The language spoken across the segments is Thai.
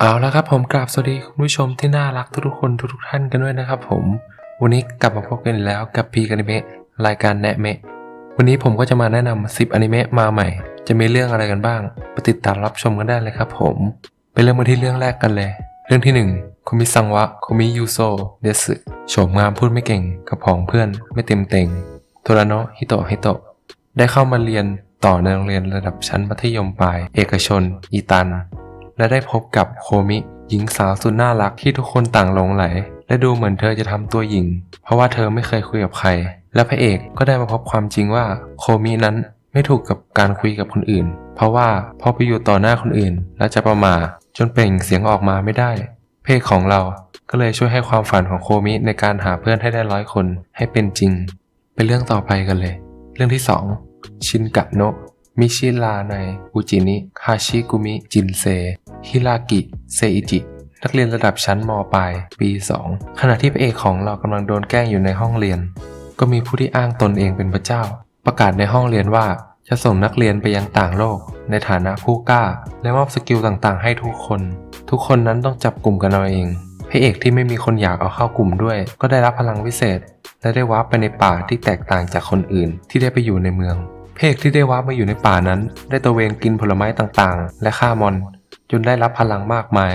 เอาละครับผมกราบสวัสดีคุณผู้ชมที่น่ารักทุกๆคนทุกๆท่านกันด้วยนะครับผม วันนี้กลับมาพบกันแล้วกับพีอนิเมะรายการแนะเมะวันนี้ผมก็จะมาแนะนำ10อนิเมะมาใหม่ จะมีเรื่องอะไรกันบ้างไปติดตามรับชมกันได้เลยครับผมไปเริ่มกันที่เรื่องแรกกันเลย เรื่องที่ 1คุมิซังวะคุมิยูโซเดสึโฉมงามพูดไม่เก่งกับผองเพื่อนไม่เต็มเต็งโทรโนะฮิโตะฮิโตะได้เข้ามาเรียนต่อในโรงเรียนระดับชั้นมัธยมปลาย เอกชน อีตัน และได้พบกับโคมิ หญิงสาวสุดน่ารักที่ทุกคนต่างหลงไหล และดูเหมือนเธอจะทำตัวหญิง เพราะว่าเธอไม่เคยคุยกับใคร และพระเอกก็ได้มาพบความจริงว่าโคมินั้นไม่ถูกกับการคุยกับคนอื่น เพราะว่าพอไปอยู่ต่อหน้าคนอื่น แล้วจะประมาจนเปล่งเสียงออกมาไม่ได้ เพศของเราก็เลยช่วยให้ความฝันของโคมิในการหาเพื่อนให้ได้ร้อยคนให้เป็นจริง เป็นเรื่องต่อไปกันเลย เรื่องที่ 2 ชินกะโนะมิชิราในอุจินิคาชิกุมิจินเซ ฮิรากิ เซอิจิ นักเรียนระดับชั้นมปลาย ปี 2 ขณะที่พระเอกของเรากำลังโดนแกล้งอยู่ในห้องเรียน ก็มีผู้ที่อ้างตนเองเป็นพระเจ้า ประกาศในห้องเรียนว่าจะส่งนักเรียนไปยังต่างโลก ในฐานะผู้กล้า และมอบสกิลต่างๆ ให้ทุกคน ทุกคนนั้นต้องจับกลุ่มกันเอาเองพระเอกที่ไม่มีคนอยากเอาเข้ากลุ่มด้วย ก็ได้รับพลังวิเศษ และได้วาร์ปไปในป่าที่แตกต่างจากคนอื่น ที่ได้ไปอยู่ในเมืองพระเอกที่ได้วาร์ปมาอยู่ในป่านั้น ได้ตะเวนกินผลไม้ต่างๆ และฆ่ามอน จนได้รับพลังมากมาย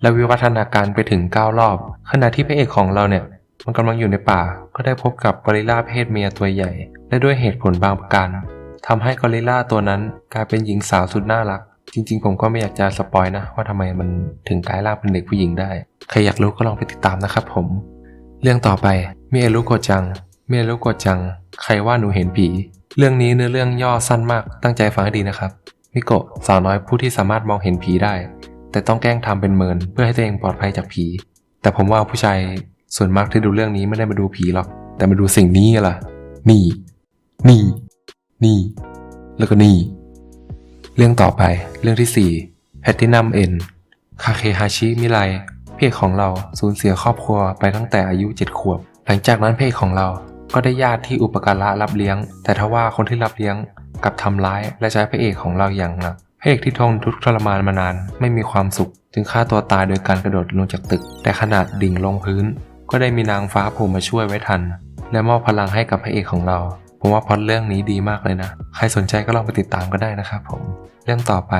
และวิวัฒนาการไปถึง 9 รอบ ขณะที่พระเอกของเราเนี่ย มันกำลังอยู่ในป่า ก็ได้พบกับกอริลลาเพศเมียตัวใหญ่ และด้วยเหตุผลบางประการทำให้กอริลลาตัวนั้นกลายเป็นหญิงสาวสุดน่ารัก จริงๆ ผมก็ไม่อยากจะสปอยนะ ว่าทำไมมันถึงกลายร่างเป็นเด็กผู้หญิงได้ ใครอยากรู้ก็ลองไปติดตามนะครับผม เรื่องต่อไปมิเอรุโกจังมิเอรุโกจัง ใครว่าหนูเห็นผี เรื่องนี้เนื้อเรื่องย่อสั้นมากตั้งใจฟังให้ดีนะครับ มิโกะสาวน้อยผู้ที่สามารถมองเห็นผีได้ แต่ต้องแกล้งทำเป็นเมินเพื่อให้ตัวเองปลอดภัยจากผี แต่ผมว่าผู้ชายส่วนมากที่ดูเรื่องนี้ไม่ได้มาดูผีหรอก แต่มาดูสิ่งนี้ล่ะ นี่ นี่ นี่ แล้วก็นี่ เรื่องต่อไป เรื่องที่4แพตตินัมเอ็นคาเคฮาชิมิไรเพศของเราสูญเสียครอบครัวไปตั้งแต่อายุ 7 ขวบ หลังจากนั้นเพศของเราก็ได้ญาติที่อุปการะรับเลี้ยง แต่ทว่าคนที่รับเลี้ยง กับทำร้ายและใช้พระเอกของเราอย่างหนักพระเอกที่ทนทุกข์ทรมานมานาน ไม่มีความสุข จึงฆ่าตัวตายโดยการกระโดดลงจากตึก แต่ขนาดดิ่งลงพื้น ก็ได้มีนางฟ้าโผล่มาช่วยไว้ทัน และมอบพลังให้กับพระเอกของเรา ผมว่าพล็อตเรื่องนี้ดีมากเลยนะ ใครสนใจก็ลองไปติดตามก็ได้นะครับผม เรื่องต่อไป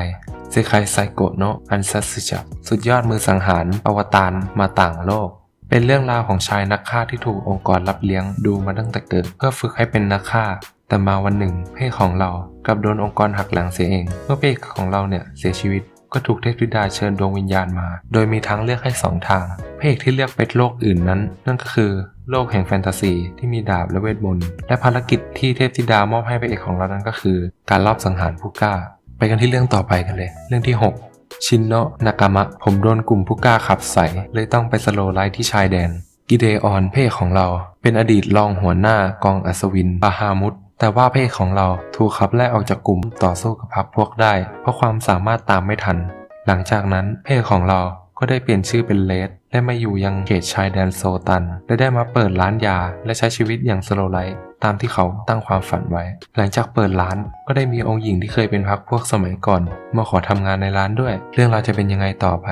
เซคายไซโกโนะอันซัตสึจับสุดยอดมือสังหารอวตารมาต่างโลก เป็นเรื่องราวของชายนักฆ่าที่ถูกองค์กรรับเลี้ยงดูมาตั้งแต่เกิด เพื่อฝึกให้เป็นนักฆ่า แต่มาวันหนึ่งเพศของเรากลับโดนองค์กรหักหลังเสียเอง เมื่อเพศของเราเนี่ยเสียชีวิตก็ถูกเทพธิดาเชิญดวงวิญญาณมา โดยมีทางเลือกให้สองทาง พระเอกที่เลือกไปโลกอื่นนั้น นั่นก็คือโลกแห่งแฟนตาซีที่มีดาบและเวทมนต์ และภารกิจที่เทพธิดามอบให้พระเอกของเรานั้นก็คือ การลอบสังหารผู้กล้า ไปกันที่เรื่องต่อไปกันเลย เรื่องที่ 6 ชินโนะนากามะ ผมโดนกลุ่มผู้กล้าขับใส่ เลยต้องไปสโลไลท์ที่ชายแดน กิเดออนเพ่ของเรา เป็นอดีตรองหัวหน้ากองอัศวินบาฮามุดแต่ว่าเพ่ของเราถูกขับไล่ออกจากกลุ่มต่อสู้กับพรรคพวกได้ เพราะความสามารถตามไม่ทัน หลังจากนั้นเพ่ของเราก็ได้เปลี่ยนชื่อเป็นเลด และมาอยู่ยังเขตชายแดนโซตัน และได้มาเปิดร้านยาและใช้ชีวิตอย่างสโลไลท์ตามที่เขาตั้งความฝันไว้ หลังจากเปิดร้านก็ได้มีองค์หญิงที่เคยเป็นพักพวกสมัยก่อน มาขอทำงานในร้านด้วย เรื่องราวจะเป็นยังไงต่อไป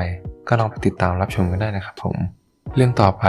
ก็ลองไปติดตามรับชมกันได้นะครับผม เรื่องต่อไป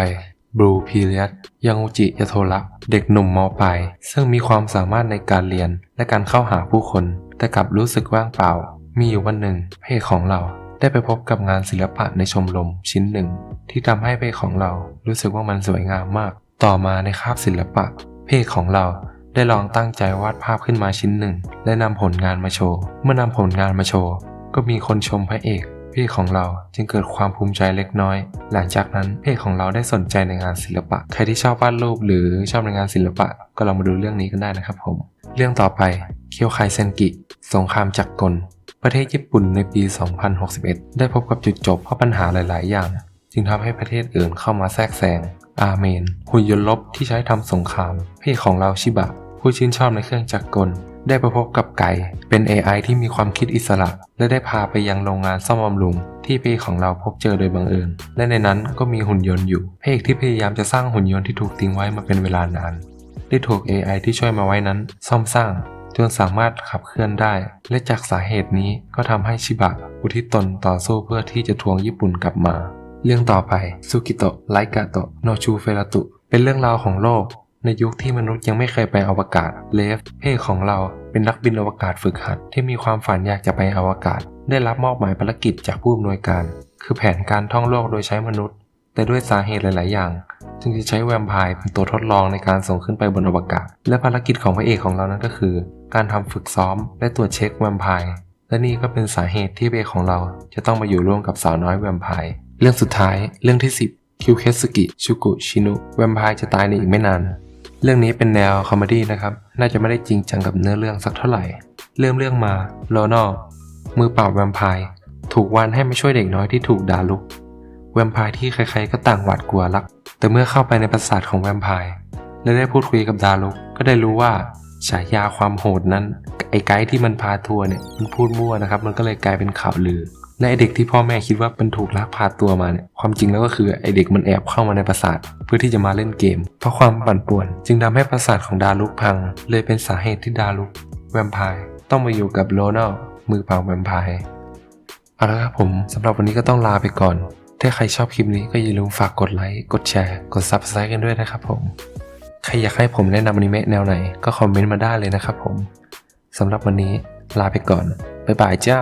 บลูพีเรียสยังอุจิยาโทระเด็กหนุ่มมปลายซึ่งมีความสามารถในการเรียนและการเข้าหาผู้คน แต่กลับรู้สึกว่างเปล่า มีอยู่วันหนึ่งเอกของเรา ได้ไปพบกับงานศิลปะในชมรมชิ้นหนึ่ง ที่ทำให้เอกของเรารู้สึกว่ามันสวยงามมาก ต่อมาในคาบศิลปะเอกของเราได้ลองตั้งใจวาดภาพขึ้นมาชิ้นหนึ่ง และนำผลงานมาโชว์ เมื่อนำผลงานมาโชว์ ก็มีคนชมพระเอกเอกของเราจึงเกิดความภูมิใจเล็กน้อย หลังจากนั้นเอกของเราได้สนใจในงานศิลปะ ใครที่ชอบวาดรูปหรือชอบในงานศิลปะ ก็ลองมาดูเรื่องนี้กันได้นะครับผม เรื่องต่อไป เคียวไคเซนกิ สงครามจักรกล ประเทศญี่ปุ่นในปี 2061 ได้พบกับจุดจบเพราะปัญหาหลาย ๆ อย่าง จึงทำให้ประเทศอื่นเข้ามาแทรกแซง อาเมนหุ่นยนต์ลบที่ใช้ทำสงครามพระเอกของเราชิบะ ผู้ชื่นชอบในเครื่องจักรกล ได้ไปพบกับไก่ เป็น AI ที่มีความคิดอิสระ และได้พาไปยังโรงงานซ่อมบำรุง ที่พระเอกของเราพบเจอโดยบังเอิญ และในนั้นก็มีหุ่นยนต์อยู่พระเอกที่พยายามจะสร้างหุ่นยนต์ที่ถูกทิ้งไว้มาเป็นเวลานาน ได้ถูก AI ที่ช่วยมาไว้นั้นซ่อมสร้าง จนสามารถขับเคลื่อนได้ และจากสาเหตุนี้ก็ทำให้ชิบะอุทิศตนต่อสู้เพื่อที่จะทวงญี่ปุ่นกลับมา เรื่องต่อไปซูกิโตะไลกาโตะโนชูเฟรตุ เป็นเรื่องราวของโลก ในยุคที่มนุษย์ยังไม่เคยไปอวกาศเลฟเพ่ของเราเป็นนักบินอวกาศฝึกหัด ที่มีความฝันอยากจะไปอวกาศ ได้รับมอบหมายภารกิจจากผู้อำนวยการ คือแผนการท่องโลกโดยใช้มนุษย์ แต่ด้วยสาเหตุหลาย ๆ อย่างจึงจะใช้แวมไพร์เป็นตัวทดลองในการส่งขึ้นไปบนอวกาศ และภารกิจของพระเอกของเรานั้นก็คือ การทำฝึกซ้อม และตรวจเช็คแวมไพร์และนี่ก็เป็นสาเหตุที่เอกของเราจะต้องมาอยู่ร่วมกับสาวน้อยแวมไพร์เรื่องสุดท้ายเรื่องที่ 10 คิวเคสกิชูกุชินุแวมไพร์จะตายในอีกไม่นาน เรื่องนี้เป็นแนวคอมเมดี้นะครับ น่าจะไม่ได้จริงจังกับเนื้อเรื่องสักเท่าไหร่ เริ่มเรื่องมาโลนอมือเปล่าแวมไพร์ถูกวันให้มาช่วยเด็กน้อยที่ถูกด่าลุก แวมไพร์ที่ใครๆก็ต่างหวาดกลัวรัก แต่เมื่อเข้าไปในปราสาทของแวมไพร์และได้พูดคุยกับดารุกก็ได้รู้ว่า ฉายาความโหดนั้นไอ้ไกด์ที่มันพาทัวร์เนี่ยมันพูดมั่วนะครับ มันก็เลยกลายเป็นข่าวลือและไอเด็กที่พ่อแม่คิดว่ามันถูกลักพาตัวมาเนี่ยความจริงแล้วก็คือไอเด็กมันแอบเข้ามาในปราสาทเพื่อที่จะมาเล่นเกม เพราะความปั่นป่วน จึงทำให้ปราสาทของดารุกพัง เลยเป็นสาเหตุที่ดารุกแวมไพร์ต้องมาอยู่กับโลนัลมือเปล่าแวมไพร์เอาละครับผมสำหรับวันนี้ก็ต้องลาไปก่อน ถ้าใครชอบคลิปนี้ก็อย่าลืมฝากกดไลค์กดแชร์ กด Subscribe กันด้วยนะครับผม ใครอยากให้ผมแนะนำอนิเมะแนวไหนก็คอมเมนต์มาได้เลยนะครับผมสำหรับวันนี้ลาไปก่อน บ๊ายบายจ้า